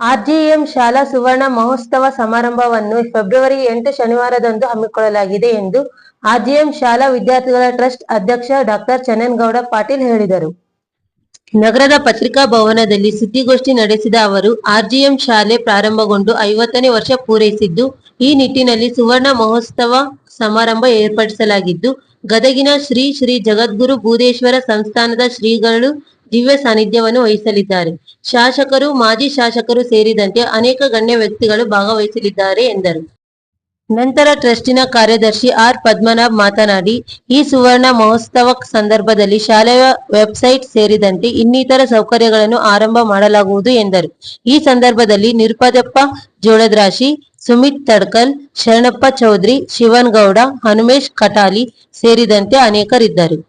ಆರ್ಜಿಎಂ ಶಾಲಾ ಸುವರ್ಣ ಮಹೋತ್ಸವ ಸಮಾರಂಭವನ್ನು ಫೆಬ್ರವರಿ ಎಂಟು ಶನಿವಾರದಂದು ಹಮ್ಮಿಕೊಳ್ಳಲಾಗಿದೆ ಎಂದು ಆರ್ಜಿಎಂ ಶಾಲಾ ವಿದ್ಯಾರ್ಥಿಗಳ ಟ್ರಸ್ಟ್ ಅಧ್ಯಕ್ಷ ಡಾಕ್ಟರ್ ಚನ್ನನ್ಗೌಡ ಪಾಟೀಲ್ ಹೇಳಿದರು. ನಗರದ ಪತ್ರಿಕಾ ಭವನದಲ್ಲಿ ಸುದ್ದಿಗೋಷ್ಠಿ ನಡೆಸಿದ ಅವರು, ಆರ್ಜಿಎಂ ಶಾಲೆ ಪ್ರಾರಂಭಗೊಂಡು ಐವತ್ತನೇ ವರ್ಷ ಪೂರೈಸಿದ್ದು, ಈ ನಿಟ್ಟಿನಲ್ಲಿ ಸುವರ್ಣ ಮಹೋತ್ಸವ ಸಮಾರಂಭ ಏರ್ಪಡಿಸಲಾಗಿದ್ದು, ಗದಗಿನ ಶ್ರೀ ಶ್ರೀ ಜಗದ್ಗುರು ಭೂದೇಶ್ವರ ಸಂಸ್ಥಾನದ ಶ್ರೀಗಳು ದಿವ್ಯ ಸಾನ್ನಿಧ್ಯವನ್ನು ವಹಿಸಲಿದ್ದಾರೆ. ಶಾಸಕರು, ಮಾಜಿ ಶಾಸಕರು ಸೇರಿದಂತೆ ಅನೇಕ ಗಣ್ಯ ವ್ಯಕ್ತಿಗಳು ಭಾಗವಹಿಸಲಿದ್ದಾರೆ ಎಂದರು. ನಂತರ ಟ್ರಸ್ಟಿನ ಕಾರ್ಯದರ್ಶಿ ಆರ್ ಪದ್ಮನಾಭ್ ಮಾತನಾಡಿ, ಈ ಸುವರ್ಣ ಮಹೋತ್ಸವ ಸಂದರ್ಭದಲ್ಲಿ ಶಾಲೆಯ ವೆಬ್ಸೈಟ್ ಸೇರಿದಂತೆ ಇನ್ನಿತರ ಸೌಕರ್ಯಗಳನ್ನು ಆರಂಭ ಮಾಡಲಾಗುವುದು ಎಂದರು. ಈ ಸಂದರ್ಭದಲ್ಲಿ ನಿರುಪದಪ್ಪ ಜೋಳದ್ರಾಶಿ, ಸುಮಿತ್ ತಡ್ಕಲ್, ಶರಣಪ್ಪ ಚೌಧರಿ, ಶಿವನ್ಗೌಡ, ಹನುಮೇಶ್ ಕಟಾಲಿ ಸೇರಿದಂತೆ ಅನೇಕರಿದ್ದರು.